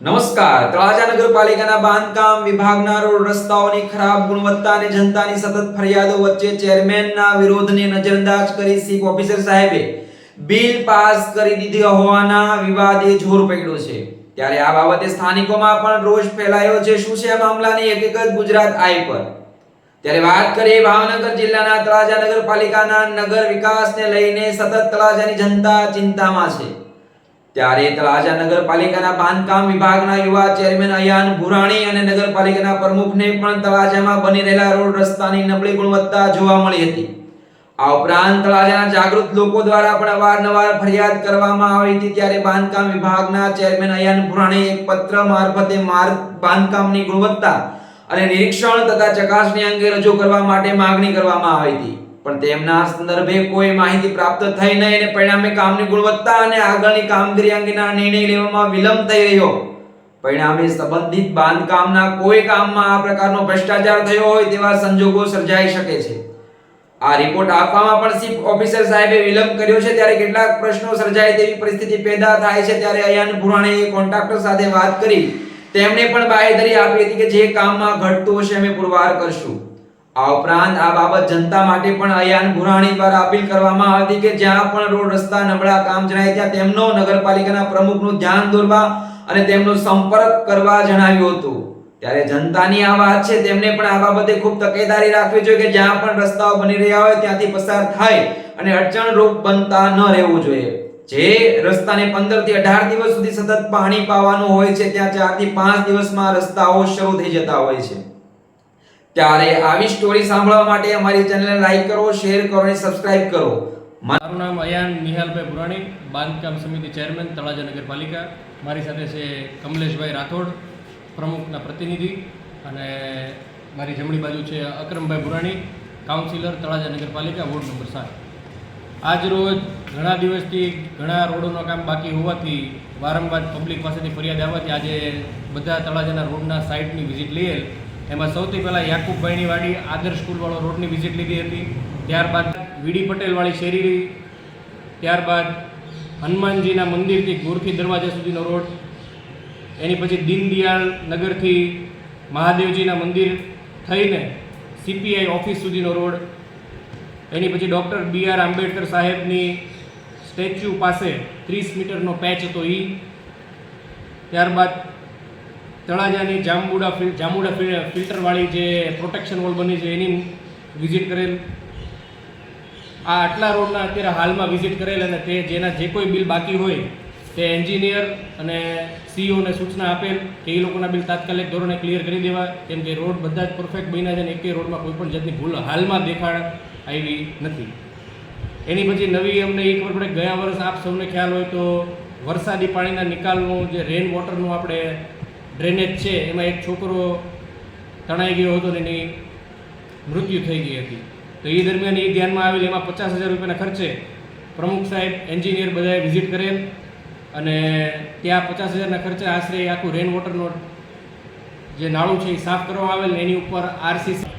નમસ્કાર. તળાજા નગરપાલિકાના બાંધકામ વિભાગના રોડ રસ્તાઓની ખરાબ ગુણવત્તા અને જનતાની સતત ફરિયાદો વચ્ચે ચેરમેનના વિરોધને નજરઅંદાજ કરી ચીફ ઓફિસર સાહેબે બિલ પાસ કરી દીધી હોવાના વિવાદે જોર પકડ્યો છે. ત્યારે આ બાબતે સ્થાનિકોમાં પણ રોષ ફેલાયો છે. શું છે આ મામલાની હકીકત ગુજરાત આઈ પર? ત્યારે વાત કરીએ ભાવનગર જિલ્લાના તળાજા નગરપાલિકાના નગર વિકાસને લઈને સતત તળાજાની જનતા ચિંતામાં છે. ત્યારે તળાજા નગરપાલિકાના બાંધકામ વિભાગના યુવા ચેરમેન અયાન ભુરાણી અને નગરપાલિકાના પ્રમુખને પણ તળાજામાં બની રહેલા રોડ રસ્તાની નબળી ગુણવત્તા જોવા મળી હતી. આ ઉપરાંત તળાજાના જાગૃત લોકો દ્વારા પણ અવારનવાર ફરિયાદ કરવામાં આવી હતી ત્યારે બાંધકામ વિભાગના ચેરમેન અયાન ભુરાણી એક પત્ર મારફતે માર્ગ બાંધકામની ગુણવત્તા અને નિરીક્ષણ તથા ચકાસણી અંગે રજૂ કરવા માટે માગણી કરવામાં આવી હતી. પણ તેમના સંદર્ભે કોઈ માહિતી પ્રાપ્ત થઈ નહીં અને પરિણામે કામની ગુણવત્તા અને આગળની કામગીરી અંગેના નિર્ણય લેવામાં વિલંબ થઈ રહ્યો. પરિણામે સંબંધિત બાંધકામના કોઈ કામમાં આ પ્રકારનો ભ્રષ્ટાચાર થયો હોય તેવા સંજોગો સર્જાઈ શકે છે. આ રિપોર્ટ આપવામાં પણ ચીફ ઓફિસર સાહેબે વિલંબ કર્યો છે. ત્યારે કેટલાક પ્રશ્નો સર્જાય તેવી પરિસ્થિતિ પેદા થાય છે. ત્યારે અયાન પુરાણીએ કોન્ટ્રાક્ટર સાથે વાત કરી. તેમણે પણ બાહેધરી આપી હતી કે જે કામમાં ઘટતું હશે અમે પુરવાર કરશું. આ ઉપરાંત આ બાબત જનતા માટે પણ અયાન ગુરાણી દ્વારા અપીલ કરવામાં આવી હતી કે જ્યાં પણ રોડ, રસ્તા, નબળા કામ જણાય ત્યાં તેમનો નગરપાલિકાના પ્રમુખનું ધ્યાન દોરવા અને તેમનો સંપર્ક કરવા જણાવ્યું હતું. ત્યારે જનતાની આ વાત છે, તેમને પણ આ બાબતે ખૂબ તકેદારી રાખવી જોઈએ કે જ્યાં પણ રસ્તાઓ બની રહ્યા હોય ત્યાંથી પસાર થાય અને અડચણરૂપ બનતા ન રહેવું જોઈએ. જે રસ્તાને 15 થી 18 દિવસ સુધી સતત પાણી પાવાનું હોય છે, ત્યાં 4 થી 5 દિવસમાં રસ્તાઓ શરૂ થઈ જતા હોય છે. ત્યારે આવી સ્ટોરી સાંભળવા માટે અમારી ચેનલને લાઈક કરો શેર કરો અને સબસ્ક્રાઇબ કરો. મારું નામ અયાન નિહાલભાઈ પુરાણી, બાંધકામ સમિતિ ચેરમેન તળાજા નગરપાલિકા. મારી સાથે છે કમલેશભાઈ રાઠોડ, પ્રમુખના પ્રતિનિધિ. અને મારી જમણી બાજુ છે અકરમભાઈ પુરાણી કાઉન્સિલર તળાજા નગરપાલિકા, વોર્ડ નંબર સાત. આજ રોજ ઘણા દિવસથી ઘણા રોડોનું કામ બાકી હોવાથી વારંવાર પબ્લિક પાસેથી ફરિયાદ આવવાથી આજે બધા તળાજાના રોડના સાઇટની વિઝિટ લઈએલ એમાં સૌથી પહેલાં યાકુબભાઈની વાડી આદર્શ સ્કૂલવાળો રોડની વિઝિટ લીધી હતી. ત્યારબાદ વીડી પટેલવાળી શેરી ત્યારબાદ હનુમાનજીના મંદિરથી ગોરખી દરવાજા સુધીનો રોડ, એની પછી દીનદયાળ નગરથી મહાદેવજીના મંદિર થઈને સીપીઆઈ ઓફિસ સુધીનો રોડ, એની પછી ડૉક્ટર બી આર આંબેડકર સાહેબની સ્ટેચ્યુ પાસે ત્રીસ મીટરનો પેચ હતો એ ત્યારબાદ તળાજાની જાંબુડા ફિલ, જાંબુડા ફિલ- ફિલ્ટરવાળી જે પ્રોટેક્શન વોલ બની છે, એની વિઝિટ કરેલ. આ આટલા રોડના અત્યારે હાલમાં વિઝિટ કરેલ અને તે જેના જે કોઈ બિલ બાકી હોય, તે એન્જિનિયર અને સીઈઓને સૂચના આપેલ કે એ લોકોના બિલ તાત્કાલિક ધોરણે ક્લિયર કરી દેવા, કેમ કે રોડ બધા જ પરફેક્ટ બન્યા છે અને એકેય રોડમાં કોઈ પણ જાતની ભૂલ હાલમાં દેખાડ આવી નથી. એની પછી નવી અમને એ ખબર પડે ગયા વર્ષ આપ સૌને ખ્યાલ હોય તો વરસાદી પાણીના નિકાલનું જે રેન વોટરનું આપણે ડ્રેનેજ છે, એમાં એક છોકરો તણાઈ ગયો હતો ને એની મૃત્યુ થઈ ગઈ હતી. તો એ દરમિયાન એ ધ્યાનમાં આવેલ એમાં પચાસ હજાર રૂપિયાના ખર્ચે પ્રમુખ સાહેબ, એન્જિનિયર બધાએ વિઝિટ કરેલ અને ત્યાં પચાસ હજારના ખર્ચે આશરે આખું રેન વોટરનો જે નાળું છે એ સાફ કરવામાં આવેલ ને એની ઉપર આરસીસી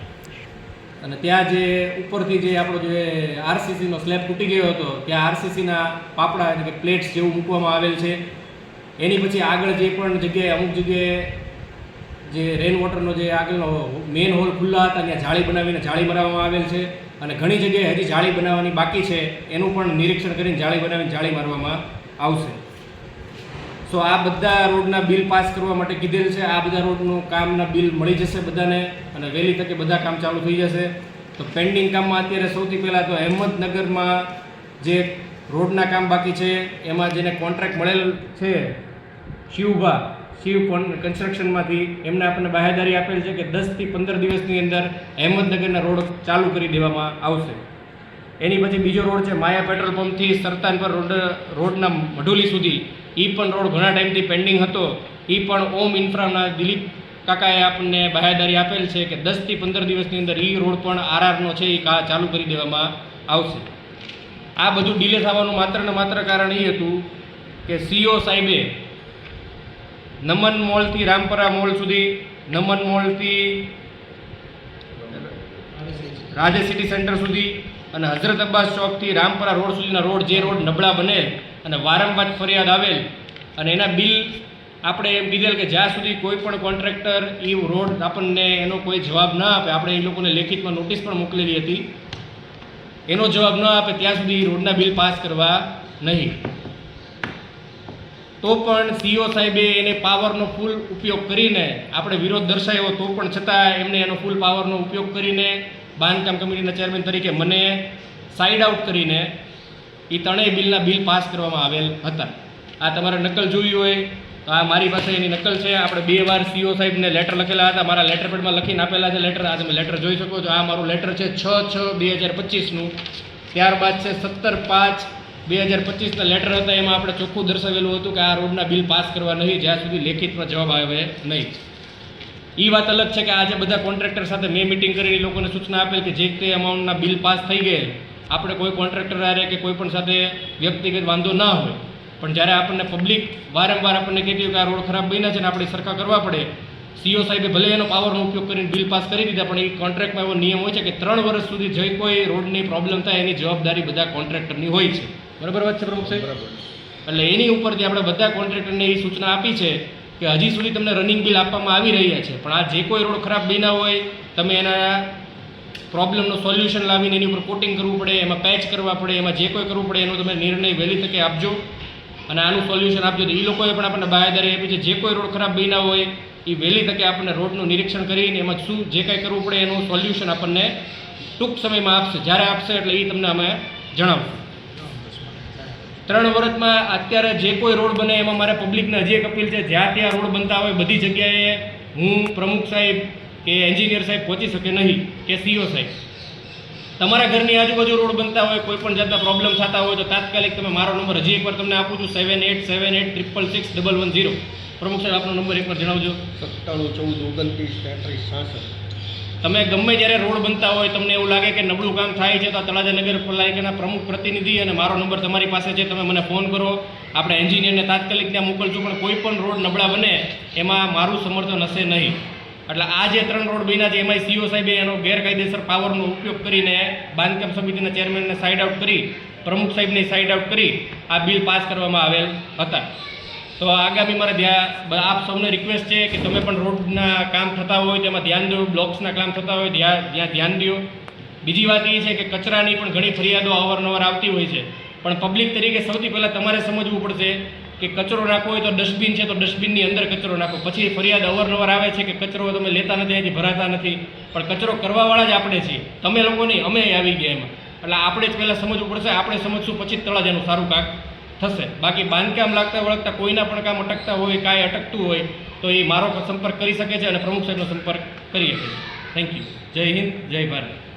અને ત્યાં જે ઉપરથી જે આપણો જે આરસીસીનો સ્લેબ તૂટી ગયો હતો, ત્યાં આરસીસીના પાપડા એટલે કે પ્લેટ્સ જેવું મૂકવામાં આવેલ છે. એની પછી આગળ જે પણ જગ્યાએ અમુક જગ્યાએ જે રેન વોટરનો જે આગળનો મેન હોલ ખુલ્લા હતા, ત્યાં જાળી બનાવીને જાળી બનાવવામાં આવેલ છે અને ઘણી જગ્યાએ હજી જાળી બનાવવાની બાકી છે, એનું પણ નિરીક્ષણ કરીને જાળી બનાવીને જાળી મારવામાં આવશે. સો આ બધા રોડના બિલ પાસ કરવા માટે કીધેલ છે. આ બધા રોડનું કામના બિલ મળી જશે બધાને અને વહેલી તકે બધા કામ ચાલુ થઈ જશે. તો પેન્ડિંગ કામમાં અત્યારે સૌથી પહેલાં તો અહેમદનગરમાં જે રોડના કામ બાકી છે. એમાં જેને કોન્ટ્રાક્ટ મળેલ છે શિવભા શિવ કોન કન્સ્ટ્રક્શનમાંથી એમને આપણને બાહેદારી આપેલ છે કે દસથી પંદર દિવસની અંદર અહેમદનગરના રોડ ચાલુ કરી દેવામાં આવશે. એની પછી બીજો રોડ છે માયા પેટ્રોલ પંપથી સરતાનપર રોડ, રોડના મઢુલી સુધી. એ પણ રોડ ઘણા ટાઈમથી પેન્ડિંગ હતો. એ પણ ઓમ ઇન્ફ્રાના દિલીપ કાકાએ આપણને બાહેદારી આપેલ છે કે દસથી પંદર દિવસની અંદર એ રોડ પણ આરઆરનો છે એ ચાલુ કરી દેવામાં આવશે. આ બધું ડિલે થવાનું માત્ર ને માત્ર કારણ એ હતું કે સીઓ સાહેબે નમન મોલથી રામપરા મોલ સુધી, નમન મોલથી રાધે સિટી સેન્ટર સુધી અને હઝરત અબ્બાસ ચોકથી રામપરા રોડ સુધીના રોડ, જે રોડ નબળા બનેલ અને વારંવાર ફરિયાદ આવેલ અને એના બિલ આપણે એમ કીધેલ કે જ્યાં સુધી કોઈ પણ કોન્ટ્રાક્ટર એ રોડ આપણને એનો કોઈ જવાબ ના આપે, આપણે એ લોકોને લેખિતમાં નોટિસ પણ મોકલેલી હતી. એનો જવાબ ન આપે ત્યાં સુધી રોડના બિલ પાસ કરવા નહીં. તો પણ સીઓ સાહેબે એને પાવરનો ફૂલ ઉપયોગ કરીને, આપણે વિરોધ દર્શાવ્યો તો પણ છતાં એમને એનો ફૂલ પાવરનો ઉપયોગ કરીને બાંધકામ કમિટીના ચેરમેન તરીકે મને સાઇડ આઉટ કરીને એ ત્રણેય બિલના બિલ પાસ કરવામાં આવેલ હતા. આ તમારે નકલ જોવી હોય તો આ મારી પાસે એની નકલ છે. આપણે બે વાર સીઓ સાહેબને લેટર લખેલા હતા. મારા લેટર પેડમાં લખીને આપેલા છે લેટર આ તમે લેટર જોઈ શકો છો. આ મારું લેટર છે છ છ બે હજાર પચીસનું. ત્યારબાદ છે સત્તર પાંચ બે હજાર પચીસના લેટર હતા. એમાં આપણે ચોખ્ખું દર્શાવેલું હતું કે આ રોડના બિલ પાસ કરવા નહીં, જ્યાં સુધી લેખિતમાં જવાબ આવે નહીં. એ વાત અલગ છે કે આજે બધા કોન્ટ્રાક્ટર સાથે મેં મિટિંગ કરીને લોકોને સૂચના આપેલ કે જે તે અમાઉન્ટના બિલ પાસ થઈ ગયેલ. આપણે કોઈ કોન્ટ્રાક્ટર આરે કે કોઈ પણ સાથે વ્યક્તિગત વાંધો ના હોય. પણ જ્યારે આપણને પબ્લિક વારંવાર આપણને કહેતી હોય કે આ રોડ ખરાબ બન્યા છે ને આપણે સરખા કરવા પડે સીઓ સાહેબે ભલે એનો પાવરનો ઉપયોગ કરીને બિલ પાસ કરી દીધા પણ એ કોન્ટ્રાક્ટમાં એવો નિયમ હોય છે કે ત્રણ વર્ષ સુધી જે કોઈ રોડની પ્રોબ્લેમ થાય એની જવાબદારી બધા કોન્ટ્રાક્ટરની હોય છે. બરાબર વાત છે પ્રમુખ સાહેબ? એટલે એની ઉપરથી આપણે બધા કોન્ટ્રાક્ટરને એ સૂચના આપી છે કે હજી સુધી તમને રનિંગ બિલ આપવામાં આવી રહ્યા છે પણ આ જે કોઈ રોડ ખરાબ બન્યા હોય તમે એના પ્રોબ્લેમનું સોલ્યુશન લાવીને એની ઉપર કોટિંગ કરવું પડે એમાં પેચ કરવા પડે એમાં જે કોઈ કરવું પડે એનો તમે નિર્ણય વહેલી તકે આપજો. અને આનું સોલ્યુશન આપજો તો એ લોકોએ પણ આપણને બાહેદારી આપી છે. જે કોઈ રોડ ખરાબ બન્યા હોય એ વહેલી તકે આપણને રોડનું નિરીક્ષણ કરીને એમાં શું, જે કાંઈ કરવું પડે એનું સોલ્યુશન આપણને ટૂંક સમયમાં આપશે. જ્યારે આપશે એટલે એ તમને અમે જણાવશું. ત્રણ વર્ષમાં અત્યારે જે કોઈ રોડ બને, એમાં મારે પબ્લિકને હજી એક અપીલ છે, જ્યાં ત્યાં રોડ બનતા હોય, બધી જગ્યાએ હું પ્રમુખ સાહેબ કે એન્જિનિયર સાહેબ પહોંચી શકે નહીં, કે સીઓ સાહેબ. તમારા ઘરની આજુબાજુ રોડ બનતા હોય કોઈ પણ જાતના પ્રોબ્લેમ થતા હોય તો તાત્કાલિક તમે મારો નંબર હજી એકવાર તમને આપું છું seven eight seven eight triple six double one zero પ્રમુખ સાહેબ આપનો નંબર એકવાર જણાવજો. સત્તાણું ચૌદ ઓગણત્રીસ તેત્રીસ છાસઠ. તમે ગમે જ્યારે રોડ બનતા હોય તમને એવું લાગે કે નબળું કામ થાય છે તો તળાજા તળાજા નગરપાલિકાના પ્રમુખ પ્રતિનિધિ અને મારો નંબર તમારી પાસે છે તમે મને ફોન કરો. આપણે એન્જિનિયરને તાત્કાલિક ત્યાં મોકલજો પણ કોઈ પણ રોડ નબળા બને એમાં મારું સમર્થન હશે નહીં. એટલે આ જે ત્રણ રોડ બન્યા છે એમાં સીઓ સાહેબે એનો ગેરકાયદેસર પાવરનો ઉપયોગ કરીને બાંધકામ સમિતિના ચેરમેનને સાઇડ આઉટ કરી, પ્રમુખ સાહેબને સાઇડ આઉટ કરી આ બિલ પાસ કરવામાં આવેલ હતા. તો આગામી મારે ધ્યાન આપ સૌને રિક્વેસ્ટ છે કે તમે પણ રોડના કામ થતા હોય, તેમાં ધ્યાન દો, બ્લોક્સના કામ થતા હોય ત્યાં ત્યાં ધ્યાન દો. બીજી વાત એ છે કે કચરાની પણ ઘણી ફરિયાદો અવારનવાર આવતી હોય છે. પણ પબ્લિક તરીકે સૌથી પહેલાં તમારે સમજવું પડશે કે કચરો નાખવો હોય તો ડસ્ટબિન છે તો ડસ્ટબિનની અંદર કચરો નાખો. પછી ફરિયાદ અવારનવાર આવે છે કે કચરો તમે લેતા નથી અહીંથી ભરાતા નથી. પણ કચરો કરવાવાળા જ આપણે છીએ. તમે લોકો નહીં, અમે આવી ગયા એમાં. એટલે આપણે જ પહેલાં સમજવું પડશે, આપણે સમજશું, પછી જ તળાજાનું સારું કામ થશે. બાકી બાંધકામ લાગતા વળગતા કોઈના પણ કામ અટકતા હોય, કાંઈ અટકતું હોય, તો એ મારો સંપર્ક કરી શકે છે અને પ્રમુખ સાહેબનો સંપર્ક કરી શકે છે. થેન્ક યુ જય હિન્દ, જય ભારત.